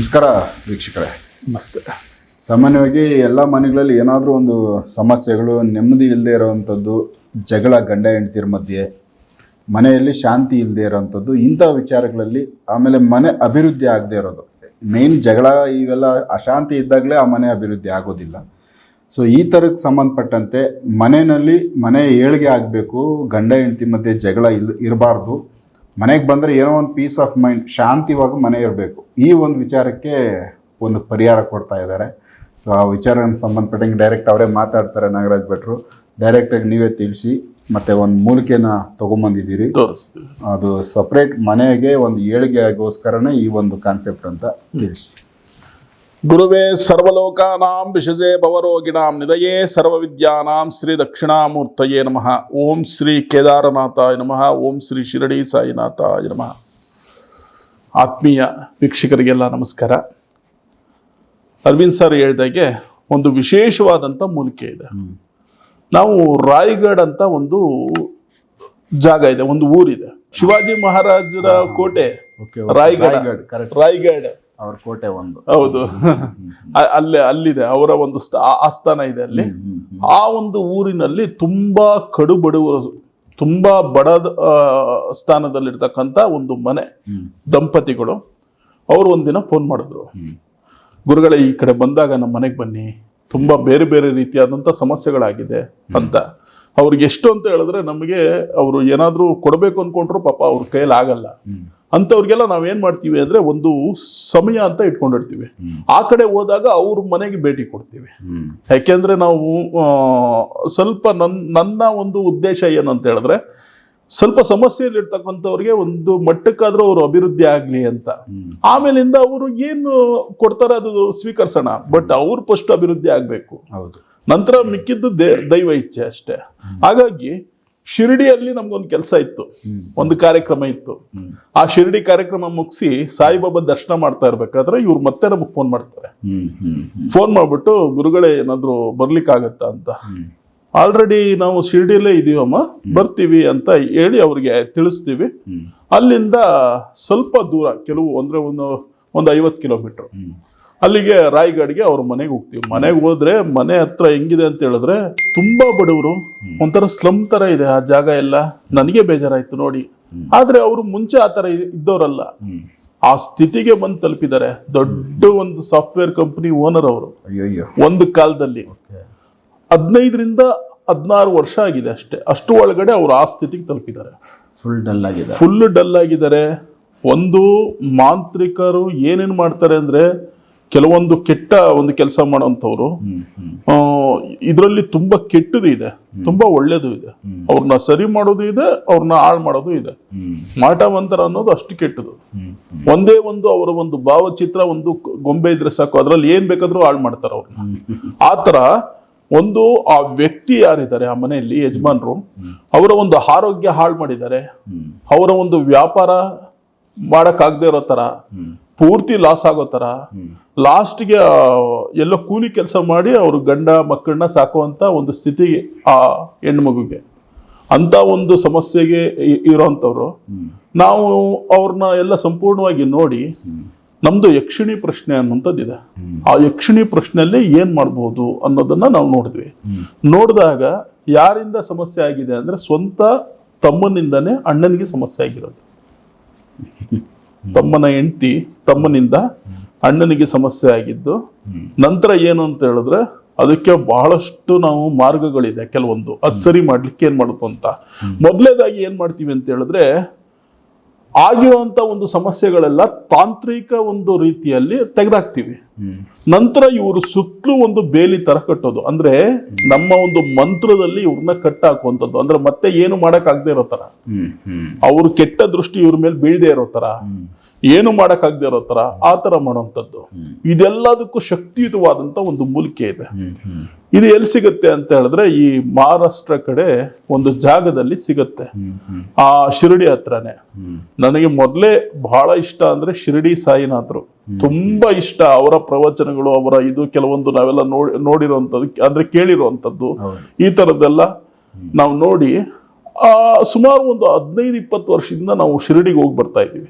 ನಮಸ್ಕಾರ ವೀಕ್ಷಕರೇ. ನಮಸ್ತೆ. ಸಾಮಾನ್ಯವಾಗಿ ಎಲ್ಲ ಮನೆಗಳಲ್ಲಿ ಏನಾದರೂ ಒಂದು ಸಮಸ್ಯೆಗಳು ನೆಮ್ಮದಿ ಇಲ್ಲದೆ ಇರೋವಂಥದ್ದು ಜಗಳ ಗಂಡ ಹೆಂಡತಿರ ಮಧ್ಯೆ ಮನೆಯಲ್ಲಿ ಶಾಂತಿ ಇಲ್ಲದೆ ಇರೋವಂಥದ್ದು ಇಂಥ ವಿಚಾರಗಳಲ್ಲಿ ಆಮೇಲೆ ಮನೆ ಅಭಿವೃದ್ಧಿ ಆಗದೆ ಇರೋದು. ಮೇನ್ ಜಗಳ ಇವೆಲ್ಲ ಅಶಾಂತಿ ಇದ್ದಾಗಲೇ ಆ ಮನೆ ಅಭಿವೃದ್ಧಿ ಆಗೋದಿಲ್ಲ. ಸೊ ಈ ಥರಕ್ಕೆ ಸಂಬಂಧಪಟ್ಟಂತೆ ಮನೆಯಲ್ಲಿ ಮನೆ ಏಳಿಗೆ ಆಗಬೇಕು ಗಂಡ ಹೆಂಡತಿ ಮಧ್ಯೆ ಜಗಳ ಇಲ್ ಇರಬಾರ್ದು. ಮನೆಗೆ ಬಂದರೆ ಏನೋ ಒಂದು ಪೀಸ್ ಆಫ್ ಮೈಂಡ್ ಶಾಂತಿವಾಗಿ ಮನೆ ಇರಬೇಕು. ಈ ಒಂದು ವಿಚಾರಕ್ಕೆ ಒಂದು ಪರಿಹಾರ ಕೊಡ್ತಾ ಇದ್ದಾರೆ ಸೊ ಆ ವಿಚಾರಕ್ಕೆ ಸಂಬಂಧಪಟ್ಟಂಗೆ ಡೈರೆಕ್ಟ್ ಅವರೇ ಮಾತಾಡ್ತಾರೆ ನಾಗರಾಜ್ ಭಟ್ರು. ಡೈರೆಕ್ಟಾಗಿ ನೀವೇ ತಿಳಿಸಿ ಮತ್ತು ಒಂದು ಮೂಲಿಕೆನ ತೊಗೊಂಬಂದಿದ್ದೀರಿ. ಅದು ಸಪ್ರೇಟ್ ಮನೆಗೆ ಒಂದು ಏಳಿಗೆ ಆಗೋಸ್ಕರನೇ ಈ ಒಂದು ಕಾನ್ಸೆಪ್ಟ್ ಅಂತ ತಿಳಿಸಿ. ಗುರುವೇ ಸರ್ವಲೋಕಾನಾಂ ವಿಷಜೆ ಭವರೋಗಿಣಾಂ ನಿಧಯೇ ಸರ್ವವಿದ್ಯಾನಾಂ ಶ್ರೀ ದಕ್ಷಿಣಾಮೂರ್ತಯೇ ನಮಃ. ಓಂ ಶ್ರೀ ಕೇದಾರನಾಥಾಯ ನಮಃ. ಓಂ ಶ್ರೀ ಶಿರಡಿ ಸಾಯಿನಾಥಾಯ ನಮಃ. ಆತ್ಮೀಯ ವೀಕ್ಷಕರಿಗೆಲ್ಲ ನಮಸ್ಕಾರ. ಅರವಿಂದ್ ಸರ್ ಹೇಳ್ದಾಗೆ ಒಂದು ವಿಶೇಷವಾದಂಥ ಮೂಲಿಕೆ ಇದೆ. ನಾವು ರಾಯ್ಗಢ್ ಅಂತ ಒಂದು ಜಾಗ ಇದೆ ಒಂದು ಊರಿದೆ. ಶಿವಾಜಿ ಮಹಾರಾಜರ ಕೋಟೆ ರಾಯ್ಗಢ. ರಾಯ್ಗಢ್. ಅವ್ರ ಕೋಟೆ ಒಂದು. ಹೌದು. ಅಲ್ಲೇ ಅಲ್ಲಿದೆ. ಅವರ ಒಂದು ಸ್ಥ- ಆಸ್ಥಾನ ಇದೆ ಅಲ್ಲಿ. ಆ ಒಂದು ಊರಿನಲ್ಲಿ ತುಂಬಾ ಕಡು ಬಡವರು ತುಂಬಾ ಬಡ ಸ್ಥಾನದಲ್ಲಿರ್ತಕ್ಕಂಥ ಒಂದು ಮನೆ ದಂಪತಿಗಳು. ಅವರು ಒಂದಿನ ಫೋನ್ ಮಾಡಿದ್ರು. ಗುರುಗಳೇ ಈ ಕಡೆ ಬಂದಾಗ ನಮ್ಮ ಮನೆಗೆ ಬನ್ನಿ. ತುಂಬಾ ಬೇರೆ ಬೇರೆ ರೀತಿಯಾದಂಥ ಸಮಸ್ಯೆಗಳಾಗಿದೆ ಅಂತ. ಅವ್ರಿಗೆ ಎಷ್ಟು ಅಂತ ಹೇಳಿದ್ರೆ ನಮಗೆ ಅವರು ಏನಾದರೂ ಕೊಡಬೇಕು ಅನ್ಕೊಂಡ್ರು ಪಾಪ ಅವ್ರ ಕೈಯಲ್ಲಿ ಆಗಲ್ಲ. ಅಂಥವ್ರಿಗೆಲ್ಲ ನಾವೇನ್ ಮಾಡ್ತೀವಿ ಅಂದ್ರೆ ಒಂದು ಸಮಯ ಅಂತ ಇಟ್ಕೊಂಡಿರ್ತೀವಿ. ಆ ಕಡೆ ಹೋದಾಗ ಅವ್ರ ಮನೆಗೆ ಭೇಟಿ ಕೊಡ್ತೀವಿ. ಯಾಕೆಂದ್ರೆ ನಾವು ಸ್ವಲ್ಪ ನನ್ನ ನನ್ನ ಒಂದು ಉದ್ದೇಶ ಏನಂತ ಅಂತ ಹೇಳಿದ್ರೆ ಸ್ವಲ್ಪ ಸಮಸ್ಯೆಯಲ್ಲಿರ್ತಕ್ಕಂಥವ್ರಿಗೆ ಒಂದು ಮಟ್ಟಕ್ಕಾದ್ರೂ ಅವರು ಅಭಿವೃದ್ಧಿ ಆಗ್ಲಿ ಅಂತ. ಆಮೇಲಿಂದ ಅವರು ಏನು ಕೊಡ್ತಾರೆ ಅದು ಸ್ವೀಕರಿಸೋಣ. ಬಟ್ ಅವ್ರು ಫಸ್ಟ್ ಅಭಿವೃದ್ಧಿ ಆಗ್ಬೇಕು. ನಂತರ ಮಿಕ್ಕಿದ್ದು ದೈವ ಇಚ್ಛೆ ಅಷ್ಟೇ. ಹಾಗಾಗಿ ಶಿರಡಿಯಲ್ಲಿ ನಮ್ಗೊಂದು ಕೆಲಸ ಇತ್ತು ಒಂದು ಕಾರ್ಯಕ್ರಮ ಇತ್ತು ಆ ಶಿರಡಿ ಕಾರ್ಯಕ್ರಮ ಮುಗಿಸಿ ಸಾಯಿಬಾಬಾ ದರ್ಶನ ಮಾಡ್ತಾ ಇರ್ಬೇಕಾದ್ರೆ ಇವ್ರು ಮತ್ತೆ ನಮಗೆ ಫೋನ್ ಮಾಡ್ತಾರೆ. ಫೋನ್ ಮಾಡ್ಬಿಟ್ಟು, ಗುರುಗಳೇ, ಏನಾದ್ರು ಬರ್ಲಿಕ್ಕಾಗತ್ತಾ ಅಂತ. ಆಲ್ರೆಡಿ ನಾವು ಶಿರಡಿಯಲ್ಲೇ ಇದೀವಮ್ಮ, ಬರ್ತೀವಿ ಅಂತ ಹೇಳಿ ಅವ್ರಿಗೆ ತಿಳಿಸ್ತೀವಿ ಅಲ್ಲಿಂದ ಸ್ವಲ್ಪ ದೂರ, ಕೆಲವು, ಅಂದ್ರೆ ಒಂದು ಒಂದು ಐವತ್ತು ಕಿಲೋಮೀಟರ್. ಅಲ್ಲಿಗೆ ರಾಯ್ಗಡ್ಗೆ ಅವ್ರ ಮನೆಗೆ ಹೋಗ್ತೀವಿ. ಮನೆಗೆ ಹೋದ್ರೆ ಮನೆ ಹತ್ರ ಹೆಂಗಿದೆ ಅಂತ ಹೇಳಿದ್ರೆ ತುಂಬಾ ಬಡವರು ಒಂಥರ ಸ್ಲಮ್ ತರ ಇದೆ ಆ ಜಾಗ ಎಲ್ಲ. ನನಗೆ ಬೇಜಾರಾಯ್ತು ನೋಡಿ. ಆದ್ರೆ ಅವರು ಮುಂಚೆ ಆ ತರ ಇದ್ದವರಲ್ಲ. ಆ ಸ್ಥಿತಿಗೆ ಬಂದು ತಲುಪಿದ್ದಾರೆ. ದೊಡ್ಡ ಒಂದು ಸಾಫ್ಟ್ವೇರ್ ಕಂಪನಿ ಓನರ್ ಅವರು. ಅಯ್ಯಯ್ಯೋ. ಒಂದು ಕಾಲದಲ್ಲಿ. ಹದಿನೈದರಿಂದ ಹದಿನಾರು ವರ್ಷ ಆಗಿದೆ ಅಷ್ಟೇ. ಅಷ್ಟು ಒಳಗಡೆ ಅವರು ಆ ಸ್ಥಿತಿಗೆ ತಲುಪಿದ್ದಾರೆ. ಫುಲ್ ಡಲ್ ಆಗಿದೆ ಫುಲ್ ಡಲ್ ಆಗಿದ್ದಾರೆ. ಒಂದು ಮಾಂತ್ರಿಕರು ಏನೇನು ಮಾಡ್ತಾರೆ ಅಂದ್ರೆ ಕೆಲವೊಂದು ಕೆಟ್ಟ ಒಂದು ಕೆಲಸ ಮಾಡೋಂಥವ್ರು. ಹ್ಮ್. ಇದರಲ್ಲಿ ತುಂಬಾ ಕೆಟ್ಟದು ಇದೆ ತುಂಬಾ ಒಳ್ಳೇದು ಇದೆ. ಅವ್ರನ್ನ ಸರಿ ಮಾಡೋದು ಇದೆ ಅವ್ರನ್ನ ಹಾಳು ಮಾಡೋದು ಇದೆ. ಮಾಟವಂತರ ಅನ್ನೋದು ಅಷ್ಟು ಕೆಟ್ಟದು. ಒಂದೇ ಒಂದು ಅವರ ಒಂದು ಭಾವಚಿತ್ರ ಒಂದು ಗೊಂಬೆ ಇದ್ರೆ ಸಾಕು ಅದರಲ್ಲಿ ಏನ್ ಬೇಕಾದ್ರೂ ಹಾಳು ಮಾಡ್ತಾರೆ ಅವ್ರನ್ನ. ಆತರ ತರ ಒಂದು ಆ ವ್ಯಕ್ತಿ ಯಾರಿದ್ದಾರೆ ಆ ಮನೆಯಲ್ಲಿ ಯಜಮಾನ್ರು ಅವರ ಒಂದು ಆರೋಗ್ಯ ಹಾಳು ಮಾಡಿದ್ದಾರೆ. ಅವರ ಒಂದು ವ್ಯಾಪಾರ ಮಾಡಕ್ಕಾಗದೇ ಇರೋ ತರ. ಪೂರ್ತಿ ಲಾಸ್ ಆಗೋ ತರ ಹ್ಮ್. ಲಾಸ್ಟ್ಗೆ ಎಲ್ಲ ಕೂಲಿ ಕೆಲಸ ಮಾಡಿ ಅವ್ರ ಗಂಡ ಮಕ್ಕಳನ್ನ ಸಾಕುವಂಥ ಒಂದು ಸ್ಥಿತಿ ಆ ಹೆಣ್ಮಗುಗೆ ಅಂತ ಒಂದು ಸಮಸ್ಯೆಗೆ ಇ- ಇರೋಂಥವ್ರು. ನಾವು ಅವ್ರನ್ನ ಎಲ್ಲ ಸಂಪೂರ್ಣವಾಗಿ ನೋಡಿ ನಮ್ದು ಯಕ್ಷಿಣಿ ಪ್ರಶ್ನೆ ಅನ್ನುವಂಥದ್ದಿದೆ. ಆ ಯಕ್ಷಿಣಿ ಪ್ರಶ್ನೆಯಲ್ಲಿ ಏನ್ ಮಾಡ್ಬೋದು ಅನ್ನೋದನ್ನ ನಾವು ನೋಡಿದ್ವಿ. ನೋಡಿದಾಗ ಯಾರಿಂದ ಸಮಸ್ಯೆ ಆಗಿದೆ ಅಂದ್ರೆ ಸ್ವಂತ ತಮ್ಮನಿಂದನೇ ಅಣ್ಣನಿಗೆ ಸಮಸ್ಯೆ ಆಗಿರೋದು. ತಮ್ಮನ ಹೆಂಡತಿ ತಮ್ಮನಿಂದ ಅಣ್ಣನಿಗೆ ಸಮಸ್ಯೆ ಆಗಿದ್ದು ನಂತರ ಏನು ಅಂತ ಹೇಳಿದ್ರೆ ಅದಕ್ಕೆ ಬಹಳಷ್ಟು ನಾವು ಮಾರ್ಗಗಳಿದೆ ಕೆಲವೊಂದು. ಅದು ಸರಿ ಮಾಡ್ಲಿಕ್ಕೆ ಏನ್ ಮಾಡುತ್ತೋ ಅಂತ. ಮೊದಲೇದಾಗಿ ಏನ್ ಮಾಡ್ತೀವಿ ಅಂತ ಹೇಳಿದ್ರೆ ಆಗಿರುವಂತ ಒಂದು ಸಮಸ್ಯೆಗಳೆಲ್ಲ ತಾಂತ್ರಿಕ ಒಂದು ರೀತಿಯಲ್ಲಿ ತೆಗೆದಾಕ್ತೀವಿ. ನಂತರ ಇವರು ಸುತ್ತಲೂ ಒಂದು ಬೇಲಿ ತರ ಕಟ್ಟೋದು. ಅಂದ್ರೆ ನಮ್ಮ ಒಂದು ಮಂತ್ರದಲ್ಲಿ ಇವ್ರನ್ನ ಕಟ್ಟ ಹಾಕುವಂಥದ್ದು ಅಂದ್ರೆ ಮತ್ತೆ ಏನು ಮಾಡಕ್ ಆಗದೆ ಇರೋ ತರ. ಅವ್ರ ಕೆಟ್ಟ ದೃಷ್ಟಿ ಇವ್ರ ಮೇಲೆ ಬೀಳದೆ ಇರೋ ತರ ಏನು ಮಾಡೋಕ್ಕಾಗದೆ ಇರೋ ತರ ಆ ಥರ ಮಾಡುವಂಥದ್ದು ಇದೆಲ್ಲದಕ್ಕೂ ಶಕ್ತಿಯುತವಾದಂತ ಒಂದು ಮೂಲಿಕೆ ಇದೆ. ಇದು ಎಲ್ಲಿ ಸಿಗುತ್ತೆ ಅಂತ ಹೇಳಿದ್ರೆ ಈ ಮಹಾರಾಷ್ಟ್ರ ಕಡೆ ಒಂದು ಜಾಗದಲ್ಲಿ ಸಿಗುತ್ತೆ. ಆ ಶಿರಡಿ ಹತ್ರನೇ ನನಗೆ ಮೊದಲೇ ಬಹಳ ಇಷ್ಟ ಅಂದ್ರೆ ಶಿರಡಿ ಸಾಯಿನಾಥರು ತುಂಬಾ ಇಷ್ಟ ಅವರ ಪ್ರವಚನಗಳು, ಅವರ ಇದು ಕೆಲವೊಂದು ನಾವೆಲ್ಲ ನೋಡಿ, ನೋಡಿರುವಂಥದ್ದು, ಅಂದ್ರೆ ಕೇಳಿರುವಂಥದ್ದು ಈ ತರದ್ದೆಲ್ಲ ನಾವು ನೋಡಿ, ಆ ಸುಮಾರು ಒಂದು ಹದಿನೈದು, ಇಪ್ಪತ್ತು ವರ್ಷದಿಂದ ನಾವು ಶಿರಡಿಗೆ ಹೋಗಿ ಬರ್ತಾ ಇದ್ದೀವಿ.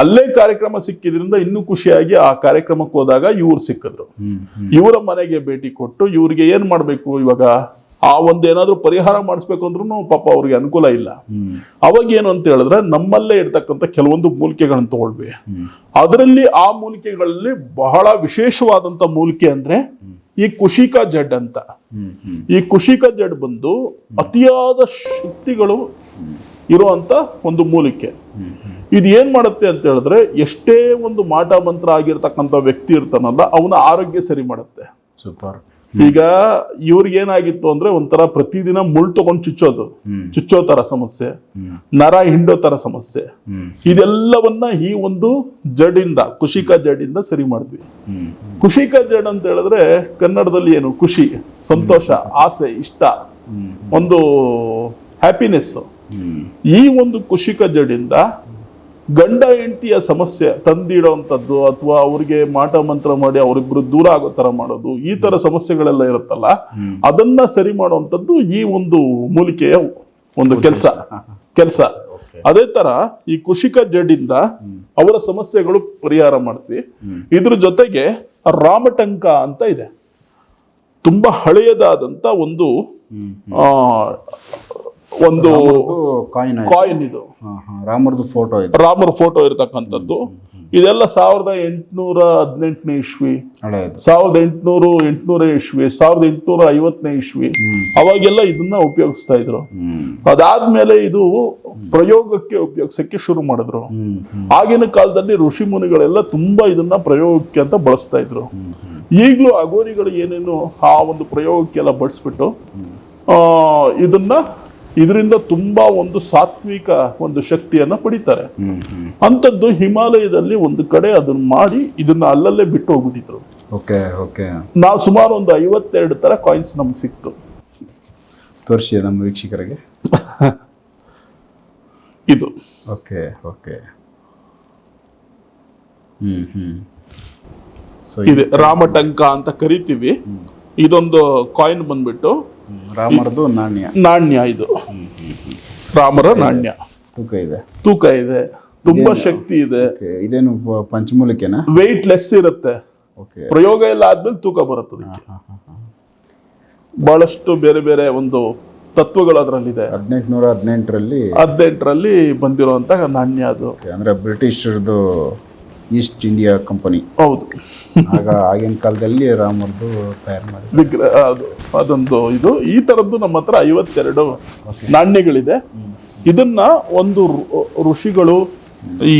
ಅಲ್ಲೇ ಕಾರ್ಯಕ್ರಮ ಸಿಕ್ಕಿದ್ರಿಂದ ಇನ್ನೂ ಖುಷಿಯಾಗಿ ಆ ಕಾರ್ಯಕ್ರಮಕ್ಕೆ ಹೋದಾಗ ಇವ್ರು ಸಿಕ್ಕಿದ್ರು. ಇವರ ಮನೆಗೆ ಭೇಟಿ ಕೊಟ್ಟು ಇವ್ರಿಗೆ ಏನ್ ಮಾಡ್ಬೇಕು ಇವಾಗ? ಆ ಒಂದು ಪರಿಹಾರ ಮಾಡಿಸ್ಬೇಕು ಅಂದ್ರೂ ಪಾಪ ಅವ್ರಿಗೆ ಅನುಕೂಲ ಇಲ್ಲ. ಅವಾಗ ಏನು ಅಂತ ಹೇಳಿದ್ರೆ ನಮ್ಮಲ್ಲೇ ಇರ್ತಕ್ಕಂಥ ಕೆಲವೊಂದು ಮೂಲಿಕೆಗಳನ್ನು ತಗೊಳ್ವಿ. ಅದರಲ್ಲಿ ಆ ಮೂಲಿಕೆಗಳಲ್ಲಿ ಬಹಳ ವಿಶೇಷವಾದಂತ ಮೂಲಿಕೆ ಅಂದ್ರೆ ಈ ಕುಶಿಕ ಜಡ್ ಅಂತ. ಈ ಕುಶಿಕ ಜಡ್ ಬಂದು ಅತಿಯಾದ ಶಕ್ತಿಗಳು ಇರುವಂತ ಒಂದು ಮೂಲಿಕೆ. ಇದು ಏನ್ ಮಾಡುತ್ತೆ ಅಂತ ಹೇಳಿದ್ರೆ ಎಷ್ಟೇ ಒಂದು ಮಾಟ ಮಂತ್ರ ಆಗಿರ್ತಕ್ಕಂಥ ವ್ಯಕ್ತಿ ಇರ್ತಾನಲ್ಲ ಅವನ ಆರೋಗ್ಯ ಸರಿ ಮಾಡುತ್ತೆ. ಸೂಪರ್. ಈಗ ಇವ್ರಿಗೆ ಏನಾಗಿತ್ತು ಅಂದ್ರೆ ಒಂಥರ ಪ್ರತಿದಿನ ಮುಳ್ಳು ತಗೊಂಡು ಚುಚ್ಚೋದು. ಚುಚ್ಚೋ ತರ ಸಮಸ್ಯೆ. ನರ ಹಿಂಡೋ ತರ ಸಮಸ್ಯೆ. ಇದೆಲ್ಲವನ್ನ ಈ ಒಂದು ಜಡಿಂದ ಕುಶಿಕ ಜಡಿಂದ ಸರಿ ಮಾಡಿದ್ವಿ. ಕುಶಿಕ ಜಡ್ ಅಂತ ಹೇಳಿದ್ರೆ ಕನ್ನಡದಲ್ಲಿ ಏನು ಖುಷಿ ಸಂತೋಷ ಆಸೆ ಇಷ್ಟ ಒಂದು ಹ್ಯಾಪಿನೆಸ್ ಈ ಒಂದು ಕುಶಿಕ ಜಡಿಂದ ಗಂಡ ಹೆಂಡತಿಯ ಸಮಸ್ಯೆ ತಂದಿಡೋವಂಥದ್ದು ಅಥವಾ ಅವ್ರಿಗೆ ಮಾಟ ಮಂತ್ರ ಮಾಡಿ ಅವರಿಬ್ರು ದೂರ ಆಗೋ ತರ ಮಾಡೋದು ಈ ತರ ಸಮಸ್ಯೆಗಳೆಲ್ಲ ಇರುತ್ತಲ್ಲ ಅದನ್ನ ಸರಿ ಮಾಡುವಂಥದ್ದು ಈ ಒಂದು ಮೂಲಿಕೆಯ ಒಂದು ಕೆಲಸ. ಕೆಲಸ. ಅದೇ ತರ ಈ ಕುಶಿಕ ಜಡಿಂದ ಅವರ ಸಮಸ್ಯೆಗಳು ಪರಿಹಾರ ಮಾಡ್ತೀವಿ. ಇದ್ರ ಜೊತೆಗೆ ರಾಮಟಂಕ ಅಂತ ಇದೆ. ತುಂಬಾ ಹಳೆಯದಾದಂತ ಒಂದು ಆ, ಒಂದು ಕಾಯಿನ್ ಕಾಯಿನ್ ಇದು. ರಾಮರದು ಫೋಟೋ ಇದೆ. ರಾಮರ ಫೋಟೋ ಇರತಕ್ಕಂಥದ್ದು. ಇದೆಲ್ಲ ಸಾವಿರದ ಎಂಟುನೂರ ಹದಿನೆಂಟನೇ ಇಸ್ವಿ. ಸಾವಿರದ ಎಂಟುನೂರು ಎಂಟುನೂರ ಇಸ್ವಿ ಸಾವಿರದ ಎಂಟುನೂರ ಐವತ್ತನೇ ಇಸ್ವಿ. ಅವಾಗೆಲ್ಲ ಇದನ್ನ ಉಪಯೋಗಿಸ್ತಾ ಇದ್ರು. ಅದಾದ್ಮೇಲೆ ಇದು ಪ್ರಯೋಗಕ್ಕೆ ಉಪಯೋಗಿಸಕ್ಕೆ ಶುರು ಮಾಡಿದ್ರು. ಆಗಿನ ಕಾಲದಲ್ಲಿ ಋಷಿ ಮುನಿಗಳೆಲ್ಲ ತುಂಬಾ ಇದನ್ನ ಪ್ರಯೋಗಕ್ಕೆ ಅಂತ ಬಳಸ್ತಾ ಇದ್ರು. ಈಗಲೂ ಅಗೋರಿಗಳು ಏನೇನು ಆ ಒಂದು ಪ್ರಯೋಗಕ್ಕೆಲ್ಲ ಬಳಸ್ಬಿಟ್ಟು ಆ, ಇದನ್ನ ಇದರಿಂದ ತುಂಬಾ ಒಂದು ಸಾತ್ವಿಕ ಒಂದು ಶಕ್ತಿಯನ್ನ ಪಡಿತಾರೆ. ಅಂಥದ್ದು ಹಿಮಾಲಯದಲ್ಲಿ ಒಂದು ಕಡೆ ಅದನ್ನ ಮಾಡಿ ಇದನ್ನ ಅಲ್ಲಲ್ಲೇ ಬಿಟ್ಟು ಹೋಗ್ಬಿಟ್ಟಿದ್ರು ಓಕೆ ಓಕೆ. ನಾವು ಸುಮಾರು ಒಂದು ಐವತ್ತೆರಡು ತರ ಕಾಯಿನ್ಸ್ ನಮ್ಗೆ ಸಿಕ್ತು. ತೋರಿಸಿ ನಮ್ಮ ವೀಕ್ಷಕರಿಗೆ. ಇದು. Okay okay. ಹ್ಮ್ ಹ್ಮ್. ಇದೆ ರಾಮಟಂಕ ಅಂತ ಕರಿತೀವಿ. ಇದೊಂದು ಕಾಯಿನ್ ಬಂದ್ಬಿಟ್ಟು. ರಾಮರದು ನಾಣ್ಯ. ನಾಣ್ಯ ಇದು. ರಾಮರ ನಾಣ್ಯ. ತೂಕ ಇದೆ. ತೂಕ ಇದೆ. ತುಂಬಾ ಶಕ್ತಿ ಇದೆ. ಇದೇನು ಪಂಚಮೂಲಿಕೆನ? ವೆಯ್ಟ್ ಲೆಸ್ ಇರುತ್ತೆ. ಪ್ರಯೋಗ ಎಲ್ಲ ಆದ್ಮೇಲೆ ತೂಕ ಬರುತ್ತೆ ಅದಕ್ಕೆ. ಬಹಳಷ್ಟು ಬೇರೆ ಬೇರೆ ಒಂದು ತತ್ವಗಳು ಅದರಲ್ಲಿದೆ. ಹದಿನೆಂಟುನೂರ ಹದಿನೆಂಟರಲ್ಲಿ ಹದಿನೆಂಟರಲ್ಲಿ ಬಂದಿರುವಂತಹ ನಾಣ್ಯ ಅದು. ಅಂದ್ರೆ ಬ್ರಿಟಿಷರದು ಈಸ್ಟ್ ಇಂಡಿಯಾ ಕಂಪನಿ ಹೌದು. ಆಗ ಆಗಿನ ಕಾಲದಲ್ಲಿ ರಾಮರದು ತಯಾರು ಮಾಡಿ ವಿಗ್ರಹ ಅದು ಅದೊಂದು ಇದು. ಈ ತರದ್ದು ನಮ್ಮ ಹತ್ರ ಐವತ್ತೆರಡು ನಾಣ್ಯಗಳಿದೆ. ಇದನ್ನ ಒಂದು ಋಷಿಗಳು ಈ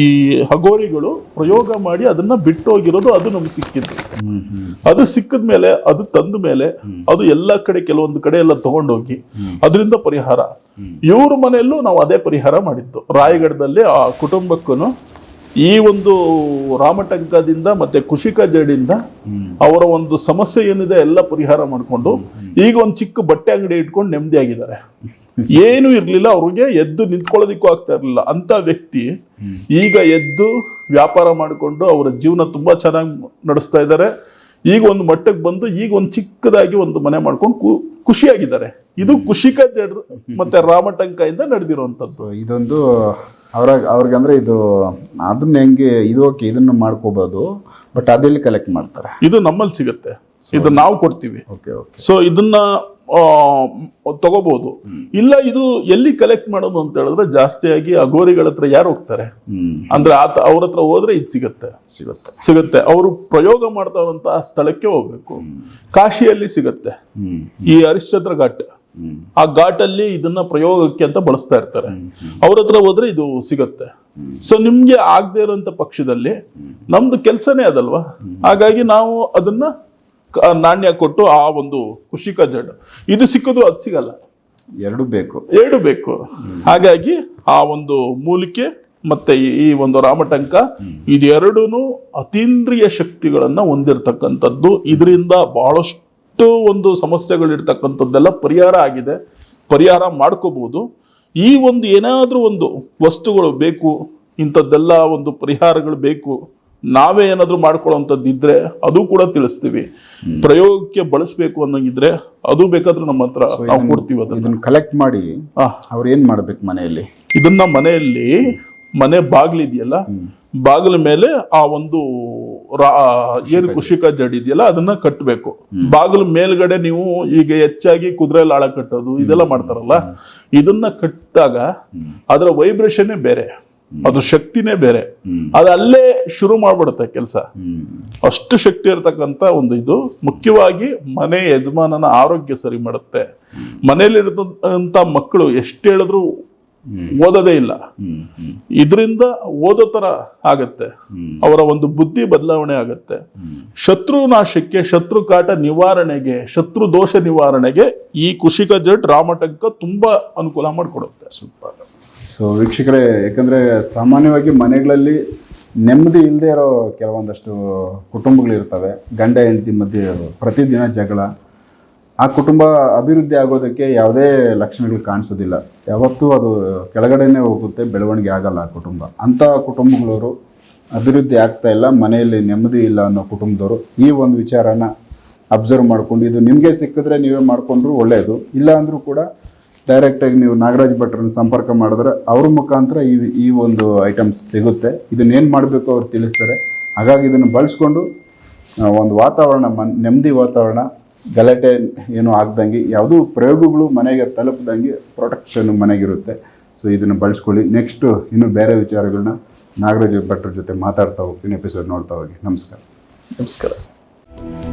ಹಗೋರಿಗಳು ಪ್ರಯೋಗ ಮಾಡಿ ಅದನ್ನ ಬಿಟ್ಟೋಗಿರೋದು ಅದು ನಮ್ಗೆ ಸಿಕ್ಕಿದ್ದು. ಅದು ಸಿಕ್ಕಿದ ಮೇಲೆ ಅದು ತಂದ ಮೇಲೆ ಅದು ಎಲ್ಲ ಕಡೆ ಕೆಲವೊಂದು ಕಡೆ ಎಲ್ಲ ತಗೊಂಡೋಗಿ ಅದರಿಂದ ಪರಿಹಾರ. ಇವ್ರ ಮನೆಯಲ್ಲೂ ನಾವು ಅದೇ ಪರಿಹಾರ ಮಾಡಿದ್ದು. ರಾಯಗಢದಲ್ಲಿ ಆ ಕುಟುಂಬಕ್ಕೂ ಈ ಒಂದು ರಾಮಟಂಕದಿಂದ ಮತ್ತೆ ಕುಶಿಕ ಜಡಿಂದ ಅವರ ಒಂದು ಸಮಸ್ಯೆ ಏನಿದೆ ಎಲ್ಲ ಪರಿಹಾರ ಮಾಡಿಕೊಂಡು ಈಗ ಒಂದು ಚಿಕ್ಕ ಬಟ್ಟೆ ಅಂಗಡಿ ಇಟ್ಕೊಂಡು ನೆಮ್ಮದಿಯಾಗಿದ್ದಾರೆ. ಏನು ಇರಲಿಲ್ಲ, ಅವ್ರಿಗೆ ಎದ್ದು ನಿಂತ್ಕೊಳ್ಳೋದಿಕ್ಕೂ ಆಗ್ತಾ ಇರಲಿಲ್ಲ. ಅಂತ ವ್ಯಕ್ತಿ ಈಗ ಎದ್ದು ವ್ಯಾಪಾರ ಮಾಡಿಕೊಂಡು ಅವರ ಜೀವನ ತುಂಬಾ ಚೆನ್ನಾಗಿ ನಡೆಸ್ತಾ ಇದ್ದಾರೆ. ಈಗ ಒಂದು ಮಟ್ಟಕ್ಕೆ ಬಂದು ಈಗ ಒಂದು ಚಿಕ್ಕದಾಗಿ ಒಂದು ಮನೆ ಮಾಡ್ಕೊಂಡು ಖುಷಿಯಾಗಿದ್ದಾರೆ. ಇದು ಕುಶಿಕ ಜಡ್ ಮತ್ತೆ ರಾಮಟಂಕದಿಂದ ನಡೆದಿರುವಂತದ್ದು ಸೊ ಇದೊಂದು ಅವ್ರಿಗೆ ಅಂದ್ರೆ ಇದು ಅದನ್ನ ಹೆಂಗೆ ಇದು ಓಕೆ ಇದನ್ನ ಮಾಡ್ಕೋಬಹುದು ಬಟ್ ಅದೆಲ್ಲಿ ಕಲೆಕ್ಟ್ ಮಾಡ್ತಾರೆ. ಇದು ನಮ್ಮಲ್ಲಿ ಸಿಗುತ್ತೆ. ಇದು ನಾವು ಕೊಡ್ತೀವಿ. Okay okay. ಸೊ ಇದನ್ನ ತಗೋಬಹುದು ಇಲ್ಲ ಇದು ಎಲ್ಲಿ ಕಲೆಕ್ಟ್ ಮಾಡೋದು ಅಂತ ಹೇಳಿದ್ರೆ ಜಾಸ್ತಿಯಾಗಿ ಅಗೋರಿಗಳ ಹತ್ರ ಯಾರು ಹೋಗ್ತಾರೆ? ಅಂದ್ರೆ ಆತ ಅವ್ರ ಹತ್ರ ಹೋದ್ರೆ ಇದು ಸಿಗುತ್ತೆ. ಸಿಗುತ್ತೆ. ಸಿಗುತ್ತೆ. ಅವರು ಪ್ರಯೋಗ ಮಾಡ್ತಾರಂತ ಸ್ಥಳಕ್ಕೆ ಹೋಗ್ಬೇಕು. ಕಾಶಿಯಲ್ಲಿ ಸಿಗುತ್ತೆ. ಈ ಹರಿಶ್ಚಂದ್ರ ಘಾಟ್. ಆ ಘಾಟಲ್ಲಿ ಇದನ್ನ ಪ್ರಯೋಗಕ್ಕೆ ಅಂತ ಬಳಸ್ತಾ ಇರ್ತಾರೆ. ಅವ್ರ ಹತ್ರ ಹೋದ್ರೆ ಇದು ಸಿಗುತ್ತೆ. ಸೊ ನಿಮ್ಗೆ ಆಗದೆ ಇರೋಂಥ ಪಕ್ಷದಲ್ಲಿ ನಮ್ದು ಕೆಲಸನೇ ಅದಲ್ವಾ? ಹಾಗಾಗಿ ನಾವು ಅದನ್ನ ನಾಣ್ಯ ಕೊಟ್ಟು ಆ ಒಂದು ಕುಶಿಕ ಜಡ್. ಇದು ಸಿಕ್ಕೋದು ಅದು ಸಿಗಲ್ಲ. ಎರಡು ಬೇಕು. ಎರಡು ಬೇಕು. ಹಾಗಾಗಿ ಆ ಒಂದು ಮೂಲಿಕೆ ಮತ್ತೆ ಈ- ಈ ಒಂದು ರಾಮಟಂಕ ಇದೆರಡೂ ಅತೀಂದ್ರಿಯ ಶಕ್ತಿಗಳನ್ನ ಹೊಂದಿರತಕ್ಕಂಥದ್ದು. ಇದರಿಂದ ಬಹಳಷ್ಟು ಒಂದು ಸಮಸ್ಯೆಗಳಿರ್ತಕ್ಕಂಥದ್ದೆಲ್ಲ ಪರಿಹಾರ ಆಗಿದೆ ಪರಿಹಾರ ಮಾಡ್ಕೋಬಹುದು ಈ ಒಂದು ಏನಾದರೂ ಒಂದು ವಸ್ತುಗಳು ಬೇಕು ಇಂಥದ್ದೆಲ್ಲ ಒಂದು ಪರಿಹಾರಗಳು ಬೇಕು ನಾವೇ ಏನಾದರೂ ಮಾಡ್ಕೊಳ್ಳೋವಂಥದ್ದು ಇದ್ರೆ ಅದು ಕೂಡ ತಿಳಿಸ್ತೀವಿ. ಪ್ರಯೋಗಕ್ಕೆ ಬಳಸಬೇಕು ಅನ್ನೋಂಗಿದ್ರೆ ಅದು ಬೇಕಾದ್ರೆ ನಮ್ಮ ಹತ್ರ ನಾವು ಕೊಡ್ತೀವಿ ಅದನ್ನ. ಕಲೆಕ್ಟ್ ಮಾಡಿ ಅವ್ರು ಏನ್ ಮಾಡ್ಬೇಕು ಮನೆಯಲ್ಲಿ? ಇದನ್ನ ಮನೆಯಲ್ಲಿ ಮನೆ ಬಾಗಿಲಿದೆಯಲ್ಲ ಬಾಗಿಲ ಮೇಲೆ ಆ ಒಂದು ಏನು ಕುಶಿಕ ಜಡಿ ಇದೆಯಲ್ಲ ಅದನ್ನ ಕಟ್ಟಬೇಕು ಬಾಗಿಲು ಮೇಲ್ಗಡೆ ನೀವು ಈಗ ಹೆಚ್ಚಾಗಿ ಕುದುರೆ ಲಾಳ ಕಟ್ಟೋದು ಇದೆಲ್ಲ ಮಾಡ್ತಾರಲ್ಲ? ಇದನ್ನ ಕಟ್ಟಿದಾಗ ಅದರ ವೈಬ್ರೇಷನ್ನೇ ಬೇರೆ ಅದ್ರ ಶಕ್ತಿನೇ ಬೇರೆ. ಅದು ಅಲ್ಲೇ ಶುರು ಮಾಡ್ಬಿಡುತ್ತೆ ಕೆಲಸ. ಅಷ್ಟು ಶಕ್ತಿ ಇರತಕ್ಕಂತ ಒಂದು ಇದು. ಮುಖ್ಯವಾಗಿ ಮನೆ ಯಜಮಾನನ ಆರೋಗ್ಯ ಸರಿ ಮಾಡುತ್ತೆ. ಮನೆಯಲ್ಲಿರ್ತಂತ ಮಕ್ಕಳು ಎಷ್ಟು ಹೇಳಿದ್ರು ಓದೋದೇ ಇಲ್ಲ. ಇದರಿಂದ ಓದೋ ಥರ ಆಗತ್ತೆ. ಅವರ ಒಂದು ಬುದ್ಧಿ ಬದಲಾವಣೆ ಆಗತ್ತೆ. ಶತ್ರು ನಾಶಕ್ಕೆ ಶತ್ರು ಕಾಟ ನಿವಾರಣೆಗೆ ಶತ್ರು ದೋಷ ನಿವಾರಣೆಗೆ ಈ ಕುಶಿಕ ಜಟ್ ರಾಮಟಂಕ ತುಂಬಾ ಅನುಕೂಲ ಮಾಡಿಕೊಡುತ್ತೆ. ಸೂಪರ್. ಸೊ ವೀಕ್ಷಕರೇ ಯಾಕಂದರೆ ಸಾಮಾನ್ಯವಾಗಿ ಮನೆಗಳಲ್ಲಿ ನೆಮ್ಮದಿ ಇಲ್ಲದೆ ಇರೋ ಕೆಲವೊಂದಷ್ಟು ಕುಟುಂಬಗಳಿರ್ತವೆ ಗಂಡ ಹೆಂಡತಿ ಮಧ್ಯೆ ಪ್ರತಿದಿನ ಜಗಳ ಆ ಕುಟುಂಬ ಅಭಿವೃದ್ಧಿ ಆಗೋದಕ್ಕೆ ಯಾವುದೇ ಲಕ್ಷಣಗಳು ಕಾಣಿಸೋದಿಲ್ಲ. ಯಾವತ್ತೂ ಅದು ಕೆಳಗಡೆನೇ ಹೋಗುತ್ತೆ, ಬೆಳವಣಿಗೆ ಆಗಲ್ಲ ಆ ಕುಟುಂಬ. ಅಂಥ ಕುಟುಂಬಗಳವರು ಅಭಿವೃದ್ಧಿ ಆಗ್ತಾ ಇಲ್ಲ, ಮನೆಯಲ್ಲಿ ನೆಮ್ಮದಿ ಇಲ್ಲ ಅನ್ನೋ ಕುಟುಂಬದವರು ಈ ಒಂದು ವಿಚಾರನ ಅಬ್ಸರ್ವ್ ಮಾಡ್ಕೊಂಡು, ಇದು ನಿಮಗೆ ಸಿಕ್ಕಿದ್ರೆ ನೀವೇ ಮಾಡಿಕೊಂಡ್ರು ಒಳ್ಳೆಯದು ಇಲ್ಲ ಅಂದರೂ ಕೂಡ ಡೈರೆಕ್ಟಾಗಿ ನೀವು ನಾಗರಾಜ್ ಭಟ್ರನ್ನ ಸಂಪರ್ಕ ಮಾಡಿದ್ರೆ ಅವ್ರ ಮುಖಾಂತರ ಈ ಈ ಒಂದು ಐಟಮ್ಸ್ ಸಿಗುತ್ತೆ. ಇದನ್ನೇನು ಮಾಡಬೇಕು ಅವ್ರು ತಿಳಿಸ್ತಾರೆ. ಹಾಗಾಗಿ ಇದನ್ನು ಬಳಸ್ಕೊಂಡು ಒಂದು ವಾತಾವರಣ, ಮನ್, ನೆಮ್ಮದಿ ವಾತಾವರಣ ಗಲಾಟೆ ಏನು ಆಗ್ದಂಗೆ ಯಾವುದೂ ಪ್ರಯೋಗಗಳು ಮನೆಗೆ ತಲುಪದಂಗೆ ಪ್ರೊಟೆಕ್ಷನ್ ಮನೆಗಿರುತ್ತೆ. ಸೊ ಇದನ್ನು ಬಳಸ್ಕೊಳ್ಳಿ. ನೆಕ್ಸ್ಟು ಇನ್ನೂ ಬೇರೆ ವಿಚಾರಗಳನ್ನ ನಾಗರಾಜ್ ಭಟ್ರ ಜೊತೆ ಮಾತಾಡ್ತಾ ಹೋಗ್ತೀನಿ ಎಪಿಸೋಡ್ ನೋಡ್ತಾ ಹೋಗಿ. ನಮಸ್ಕಾರ. ನಮಸ್ಕಾರ.